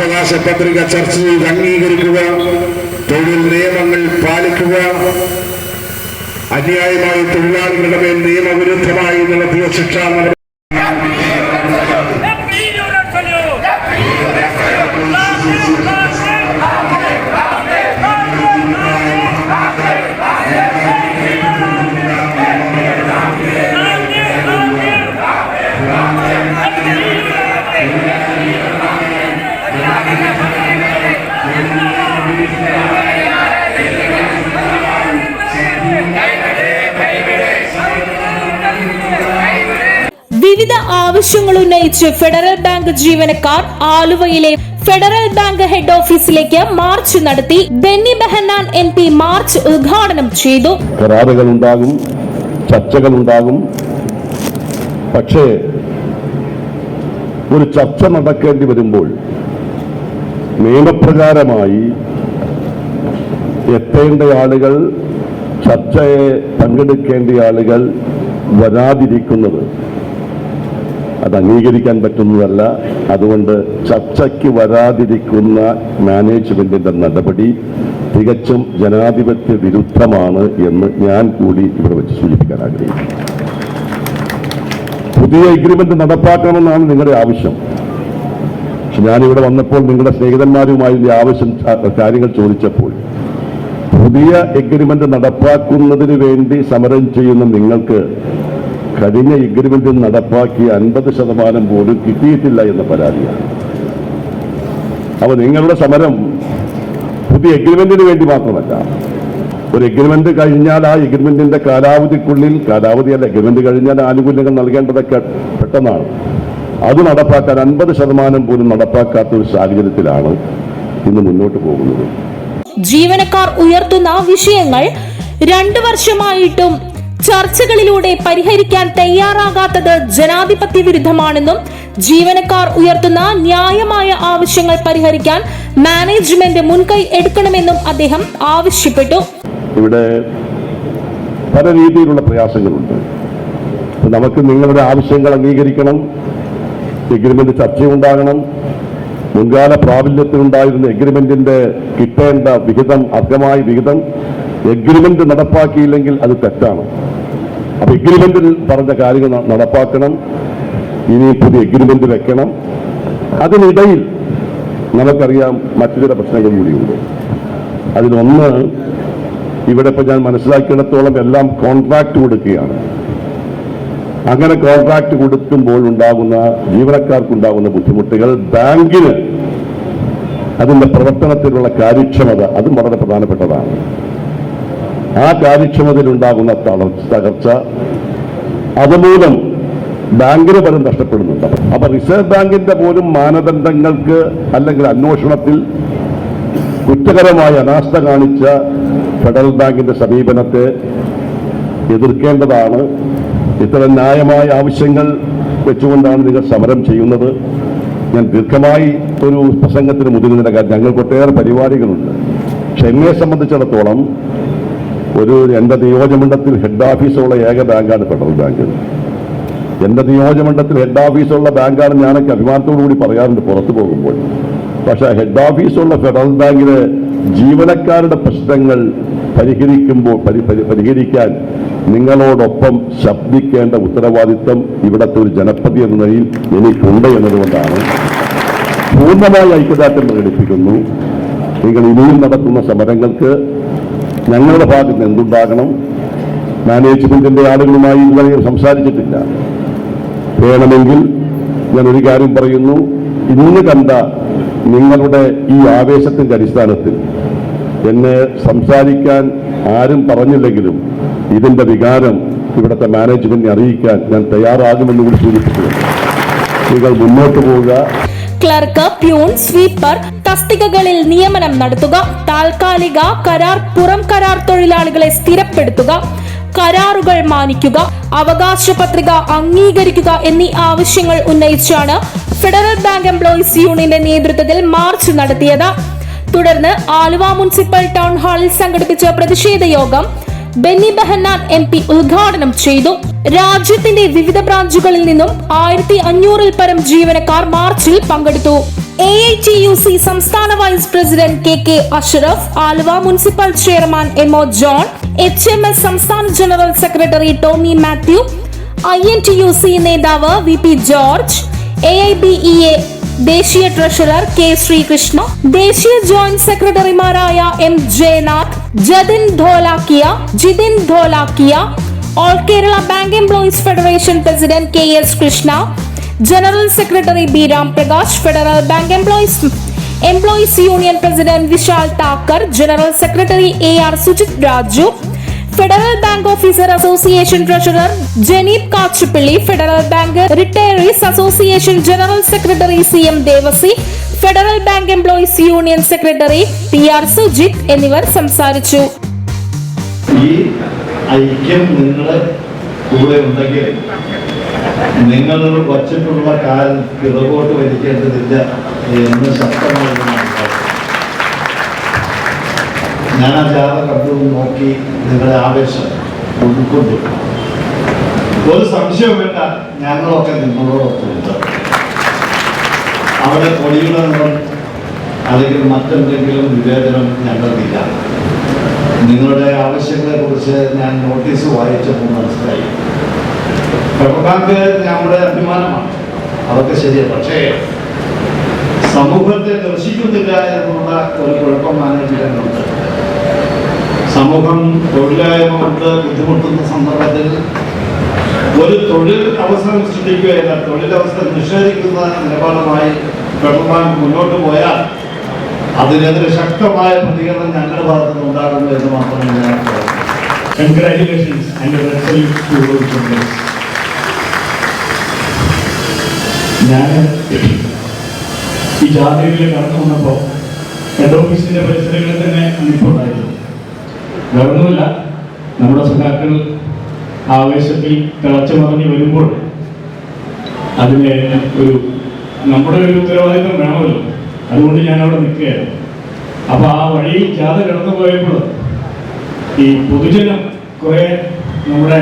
അവകാശ പത്രിക ചർച്ച ചെയ്ത് അംഗീകരിക്കുക തൊഴിൽ നിയമങ്ങൾ പാലിക്കുക അന്യായമായി തൊഴിലാളികളുടെ മേൽ നിയമവിരുദ്ധമായി നടത്തിയ ശിക്ഷാ വിവിധ ആവശ്യങ്ങൾ ഉന്നയിച്ച് ഫെഡറൽ ബാങ്ക് ജീവനക്കാർ ആലുവയിലെ ഫെഡറൽ ബാങ്ക് ഹെഡ് ഓഫീസിലേക്ക് മാർച്ച് നടത്തി Benny Behanan M P march ഉദ്ഘാടനം ചെയ്തു. കരാറുകൾ ഉണ്ടാകും ചർച്ചകൾ ഉണ്ടാകും പക്ഷേ ഒരു ചർച്ച നടക്കേണ്ടി വരുമ്പോൾ നിയമപ്രകാരമായി എത്തേണ്ട ആളുകൾ ചർച്ചയെ പങ്കെടുക്കേണ്ട ആളുകൾ വരാതിരിക്കുന്നത് അത് അംഗീകരിക്കാൻ പറ്റുന്നതല്ല. അതുകൊണ്ട് ചർച്ചയ്ക്ക് വരാതിരിക്കുന്ന മാനേജ്മെന്റിന്റെ നടപടി തികച്ചും ജനാധിപത്യ വിരുദ്ധമാണ് എന്ന് ഞാൻ കൂടി ഇവിടെ വെച്ച് സൂചിപ്പിക്കാൻ ആഗ്രഹിക്കുന്നു. പുതിയ എഗ്രിമെന്റ് നടപ്പാക്കണമെന്നാണ് നിങ്ങളുടെ ആവശ്യം. പക്ഷെ ഞാനിവിടെ വന്നപ്പോൾ നിങ്ങളുടെ സ്നേഹിതന്മാരുമായി ആവശ്യം കാര്യങ്ങൾ ചോദിച്ചപ്പോൾ പുതിയ എഗ്രിമെന്റ് നടപ്പാക്കുന്നതിന് വേണ്ടി സമരം ചെയ്യുന്ന നിങ്ങൾക്ക് കഴിഞ്ഞ എഗ്രിമെന്റിൽ നടപ്പാക്കിയ അൻപത് ശതമാനം പോലും കിട്ടിയിട്ടില്ല എന്ന പരാതിയാണ്. അപ്പൊ നിങ്ങളുടെ സമരം പുതിയ എഗ്രിമെന്റിന് വേണ്ടി മാത്രമല്ല. ഒരു എഗ്രിമെന്റ് കഴിഞ്ഞാൽ ആ എഗ്രിമെന്റിന്റെ കാലാവധിക്കുള്ളിൽ കാലാവധി അല്ല എഗ്രിമെന്റ് കഴിഞ്ഞാൽ ആനുകൂല്യങ്ങൾ നൽകേണ്ടതൊക്കെ പെട്ടെന്നാണ്. അത് നടപ്പാക്കാൻ അൻപത് ശതമാനം പോലും നടപ്പാക്കാത്ത ഒരു സാഹചര്യത്തിലാണ് ഇന്ന് മുന്നോട്ട് പോകുന്നത്. ജീവനക്കാർ ഉയർത്തുന്ന വിഷയങ്ങൾ രണ്ടു വർഷമായിട്ടും ചർച്ചകളിലൂടെ പരിഹരിക്കാൻ തയ്യാറാകാത്തത് ജനാധിപത്യ വിരുദ്ധമാണെന്നും ജീവനക്കാർ ഉയർത്തുന്ന ന്യായമായ ആവശ്യങ്ങൾ പരിഹരിക്കാൻ മാനേജ്മെന്റ് മുൻകൈ എടുക്കണമെന്നും അദ്ദേഹം ആവശ്യപ്പെട്ടു. ഇവിടെ പല രീതിയിലുള്ള പ്രയാസങ്ങളുണ്ട്. നമുക്ക് നിങ്ങളുടെ ആവശ്യങ്ങൾ അംഗീകരിക്കണം എഗ്രിമെന്റ് ചർച്ചയുണ്ടാകണം മുൻകാല പ്രാബല്യത്തിലുണ്ടായിരുന്ന എഗ്രിമെന്റിന്റെ കിട്ടേണ്ട വിഹിതം അർഹമായ വിഹിതം എഗ്രിമെന്റ് നടപ്പാക്കിയില്ലെങ്കിൽ അത് തെറ്റാണ്. അപ്പൊ എഗ്രിമെന്റിൽ പറഞ്ഞ കാര്യങ്ങൾ നടപ്പാക്കണം. ഇനി പുതിയ എഗ്രിമെന്റ് വെക്കണം. അതിനിടയിൽ നമുക്കറിയാം മറ്റു ചില പ്രശ്നങ്ങൾ കൂടിയുണ്ട്. അതിലൊന്ന് ഇവിടെ ഇപ്പൊ ഞാൻ മനസ്സിലാക്കിയിടത്തോളം എല്ലാം കോൺട്രാക്ട് കൊടുക്കുകയാണ്. അങ്ങനെ കോൺട്രാക്ട് കൊടുക്കുമ്പോൾ ഉണ്ടാകുന്ന ജീവനക്കാർക്കുണ്ടാകുന്ന ബുദ്ധിമുട്ടുകൾ ബാങ്കിന് അതിന്റെ പ്രവർത്തനത്തിലുള്ള കാര്യക്ഷമത അതും വളരെ പ്രധാനപ്പെട്ടതാണ്. ആ തളർച്ച തകർച്ച അതുമൂലം ബാങ്കിന് പലരും നഷ്ടപ്പെടുന്നുണ്ട്. അപ്പൊ റിസർവ് ബാങ്കിന്റെ പോലും മാനദണ്ഡങ്ങൾക്ക് അല്ലെങ്കിൽ അന്വേഷണത്തിൽ കുറ്റകരമായ അനാസ്ഥ കാണിച്ച ഫെഡറൽ ബാങ്കിന്റെ സമീപനത്തെ എതിർക്കേണ്ടതാണ്. ഇത്തരം ന്യായമായ ആവശ്യങ്ങൾ വെച്ചുകൊണ്ടാണ് നിങ്ങൾ സമരം ചെയ്യുന്നത്. ഞാൻ ദീർഘമായി ഒരു പ്രസംഗത്തിന് മുതിരുന്നില്ല കാരണം ഞങ്ങൾക്ക് ഒട്ടേറെ പരിപാടികളുണ്ട് എന്നെ സംബന്ധിച്ചിടത്തോളം ഒരു എന്റെ നിയോജമണ്ഡലത്തിൽ ഹെഡ് ഓഫീസുള്ള ഏക ബാങ്കാണ് ഫെഡറൽ ബാങ്ക്. എന്റെ നിയോജമണ്ഡലത്തിൽ ഹെഡ് ഓഫീസുള്ള ബാങ്കാണ് ഞാനൊക്കെ അഭിമാനത്തോടു കൂടി പറയാറുണ്ട് പുറത്തു പോകുമ്പോൾ. പക്ഷെ ഹെഡ് ഓഫീസുള്ള ഫെഡറൽ ബാങ്കിലെ ജീവനക്കാരുടെ പ്രശ്നങ്ങൾ പരിഹരിക്കുമ്പോൾ പരി- പരി- പരിഹരിക്കാൻ നിങ്ങളോടൊപ്പം ശബ്ദിക്കേണ്ട ഉത്തരവാദിത്വം ഇവിടത്തെ ഒരു ജനപ്രതി എന്ന നിലയിൽ എനിക്കുണ്ട് എന്നതുകൊണ്ടാണ്. പൂർണമായി ഐക്യദാർഢ്യം പ്രകടിപ്പിക്കുന്നു. നിങ്ങൾ ഇനിയും നടത്തുന്ന സമരങ്ങൾക്ക് ഞങ്ങളുടെ ഭാഗത്ത് എന്തുണ്ടാകണം? മാനേജ്മെന്റിന്റെ ആളുകളുമായി ഇതുവരെ സംസാരിച്ചിട്ടില്ല. വേണമെങ്കിൽ ഞാൻ ഒരു കാര്യം പറയുന്നു. ഇന്ന് കണ്ട നിങ്ങളുടെ ഈ ആവേശത്തിന്റെ അടിസ്ഥാനത്തിൽ എന്നെ സംസാരിക്കാൻ ആരും പറഞ്ഞില്ലെങ്കിലും ഇതിന്റെ വികാരം ഇവിടുത്തെ മാനേജ്മെന്റിനെ അറിയിക്കാൻ ഞാൻ തയ്യാറാകുമെന്ന് കൂടി സൂചിപ്പിക്കുന്നു. നിങ്ങൾ മുന്നോട്ട് പോവുക. ക്ലർക്ക് പ്യൂൺ സ്വീപ്പർ തസ്തികകളിൽ നിയമനം നടത്തുക താൽക്കാലിക കരാർ പുറം കരാർ തൊഴിലാളികളെ സ്ഥിരപ്പെടുത്തുക കരാറുകൾ മാനിക്കുക അവകാശ പത്രിക അംഗീകരിക്കുക എന്നീ ആവശ്യങ്ങൾ ഉന്നയിച്ചാണ് ഫെഡറൽ ബാങ്ക് എംപ്ലോയീസ് യൂണിയന്റെ നേതൃത്വത്തിൽ മാർച്ച് നടത്തിയത്. തുടർന്ന് ആലുവ മുനിസിപ്പൽ ടൗൺ ഹാളിൽ സംഘടിപ്പിച്ച പ്രതിഷേധ യോഗം ബെന്നി ബെഹന്നാൻ എം പി ഉദ്ഘാടനം ചെയ്തു. രാജ്യത്തിന്റെ വിവിധ ബ്രാഞ്ചുകളിൽ നിന്നും ആയിരത്തി അഞ്ഞൂറിൽ പരം ജീവനക്കാർ മാർച്ചിൽ പങ്കെടുത്തു. A I T U C സംസ്ഥാന vice president K K Ashraf Aluva municipal chairman M O John H M S സംസ്ഥാന general secretary Tomy Mathew I N T U C നേതാവ് V P George A I B E A ദേശീയ treasurer K Sreekrishna ദേശീയ joint സെക്രട്ടറിമാരായ M Jayanath Jatin Dholakia Jitin Dholakia all Kerala bank employees federation president K S Krishna general secretary B Ram Prakash federal bank employees employees union president Vishal Thakkar general secretary A R Sujith Raju federal bank officer association treasurer Janeeb Kachupilly federal bank retirees association general secretary C M Devasi federal bank employees union secretary P R Sujith എന്നിവർ സംസാരിച്ചു. ഈ ഐക്യം നിങ്ങളെ കൂടെ ഉണ്ടെങ്കിൽ നിങ്ങൾ വച്ചിട്ടുള്ള കാൽ പിറകോട്ട് വലിക്കേണ്ടതില്ല എന്ന് ശക്തമായി ഞാൻ ആ ജാഥ കണ്ടു നോക്കി നിങ്ങളുടെ ആവേശം ഉൾക്കൊണ്ടു ഒരു സംശയം വേണ്ട ഞങ്ങളൊക്കെ നിങ്ങളോടൊപ്പമുണ്ട് അവിടെ കൊടിയുടെ നിറം അല്ലെങ്കിൽ മറ്റെന്തെങ്കിലും വിവേചനം ഞങ്ങൾക്കില്ല. നിങ്ങളുടെ ആവശ്യങ്ങളെ കുറിച്ച് ഞാൻ നോട്ടീസ് വായിച്ചപ്പോൾ മനസ്സിലായി. ബാങ്ക് നമ്മുടെ അഭിമാനമാണ്. അതൊക്കെ ശരിയാണ് പക്ഷേ സമൂഹത്തെ ദർശിക്കുന്നില്ല എന്നുള്ള ഒരു കുഴപ്പം മാനേജ്മെന്റുണ്ട് സമൂഹം തൊഴിലായ്മ കൊണ്ട് ബുദ്ധിമുട്ടുന്ന സന്ദർഭത്തിൽ ഒരു തൊഴിൽ അവസരം സൃഷ്ടിക്കുകയല്ല തൊഴിലവസരം നിഷേധിക്കുന്ന നിലപാടുമായി ഫെഡറൽ മുന്നോട്ട് പോയാൽ അതിനെതിരെ ശക്തമായ പ്രതികരണം ഞങ്ങളുടെ ഭാഗത്തു നിന്ന് ഉണ്ടാകുന്നു എന്ന് മാത്രമേ ഞാൻ പറയുന്നു ആൻഡ് and ഞാൻ ഈ ജാഥയിൽ കടന്നു വന്നപ്പോൾ ഹെഡ് ഓഫീസിന്റെ പരിസരങ്ങളിൽ തന്നെ നിൽപ്പുണ്ടായിരുന്നു വേറൊന്നുമില്ല നമ്മുടെ സഖാക്കൾ ആവേശത്തിൽ തിളച്ചു മറിഞ്ഞ് വരുമ്പോൾ അതിന് ഒരു നമ്മുടെ ഒരു ഉത്തരവാദിത്വം വേണമല്ലോ. അതുകൊണ്ട് ഞാൻ അവിടെ നിൽക്കുകയായിരുന്നു. അപ്പൊ ആ വഴിയിൽ ജാഥ കടന്നു പോയപ്പോൾ ഈ പൊതുജനം കുറെ നമ്മുടെ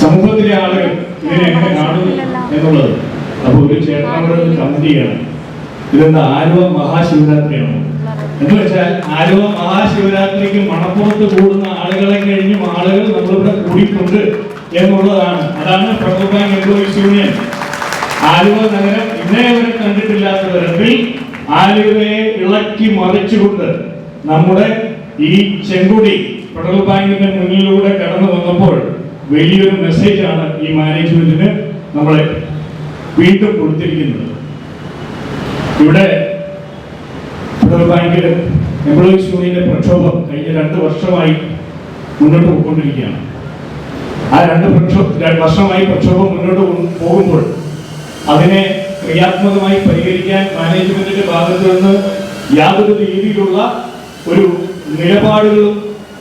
സമൂഹത്തിലെ ആളുകൾ ഇതിനെ എങ്ങനെ കാണുന്നു എന്നുള്ളത് അപ്പൊ ഒരു ചേട്ടൻ അവിടെ ഒരു കമന്റിയാണ് ഇതെന്താ ആലുവ മഹാശിവരാത്രിയാണ്? എന്ന് വെച്ചാൽ ആലുവ മഹാശിവരാത്രിക്ക് മണപ്പുറത്ത് കൂടുന്ന ആളുകളെ കഴിഞ്ഞും ആളുകൾ നമ്മളിവിടെ കൂടിയിട്ടുണ്ട് എന്നുള്ളതാണ്. അതാണ് federal bank employees union. Aluva നഗരം ഇന്നേ വരെ കണ്ടിട്ടില്ലാത്ത തരത്തിൽ ആലുവയെ ഇളക്കി മറിച്ചുകൊണ്ട് നമ്മുടെ ഈ ചെങ്കുടി ഫെഡറൽ ബാങ്കിന്റെ മുന്നിലൂടെ കടന്നു വന്നപ്പോൾ വലിയൊരു മെസ്സേജാണ് ഈ മാനേജ്മെന്റിന് നമ്മളെ വീണ്ടും കൊടുത്തിരിക്കുന്നത്. ഇവിടെ ബാങ്ക് എംപ്ലോയീസ് യൂണിയന്റെ പ്രക്ഷോഭം കഴിഞ്ഞ രണ്ട് വർഷമായി മുന്നോട്ട് പോയിക്കൊണ്ടിരിക്കുകയാണ്. ആ രണ്ട് പ്രക്ഷോഭ വർഷമായി പ്രക്ഷോഭം മുന്നോട്ട് പോകുമ്പോൾ അതിനെ ക്രിയാത്മകമായി പരിഹരിക്കാൻ മാനേജ്മെന്റിന്റെ ഭാഗത്ത് നിന്ന് യാതൊരു രീതിയിലുള്ള ഒരു നിലപാടുകളും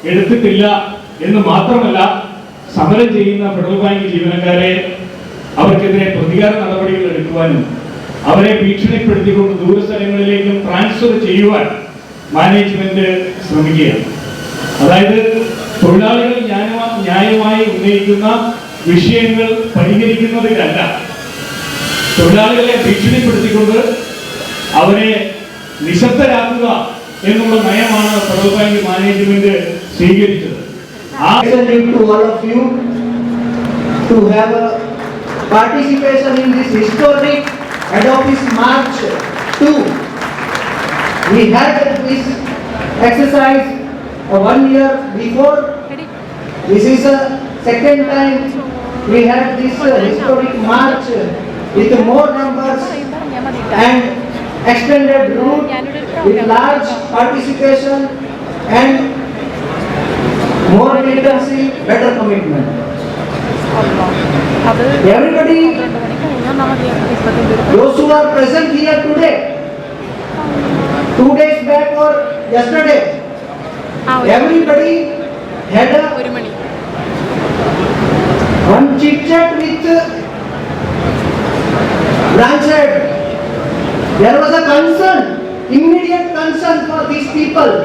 എടുത്തിട്ടില്ല എന്ന് മാത്രമല്ല സമരം ചെയ്യുന്ന ഫെഡറൽ ബാങ്ക് ജീവനക്കാരെ അവർക്കെതിരെ പ്രതികാര നടപടികൾ എടുക്കുവാനും അവരെ ഭീഷണിപ്പെടുത്തിക്കൊണ്ട് ദൂരസ്ഥലങ്ങളിലേക്കും ട്രാൻസ്ഫർ ചെയ്യുവാൻ മാനേജ്മെന്റ് ശ്രമിക്കുകയാണ്. അതായത് തൊഴിലാളികൾ ന്യായമായി ഉന്നയിക്കുന്ന വിഷയങ്ങൾ പരിഹരിക്കുന്നതിലല്ല. തൊഴിലാളികളെ ഭീഷണിപ്പെടുത്തിക്കൊണ്ട് അവരെ നിശബ്ദരാക്കുക എന്നുള്ള നയമാണ് ഫെഡറൽ ബാങ്ക് മാനേജ്മെന്റ് സ്വീകരിച്ചത്. ആ to have a participation in this historic head office march 2. We had this exercise one year before. This is a second time we had this historic march with more numbers and extended route with large participation and more militancy, better commitment. Everybody, those who are present here today, two days back or yesterday, everybody had a one chit chat with branch head. There was a concern, immediate concern for these people.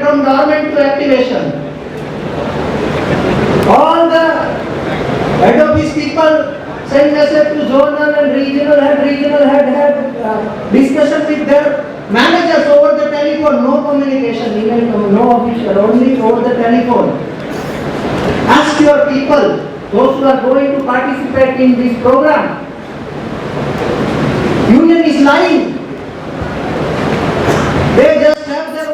from dormant to activation. All the head of people send message to zonal and regional head, regional head head, uh, discussion with their managers over the telephone, no communication, even no official, only over the telephone. Ask your people, those who are going to participate in this program. Union is lying. They just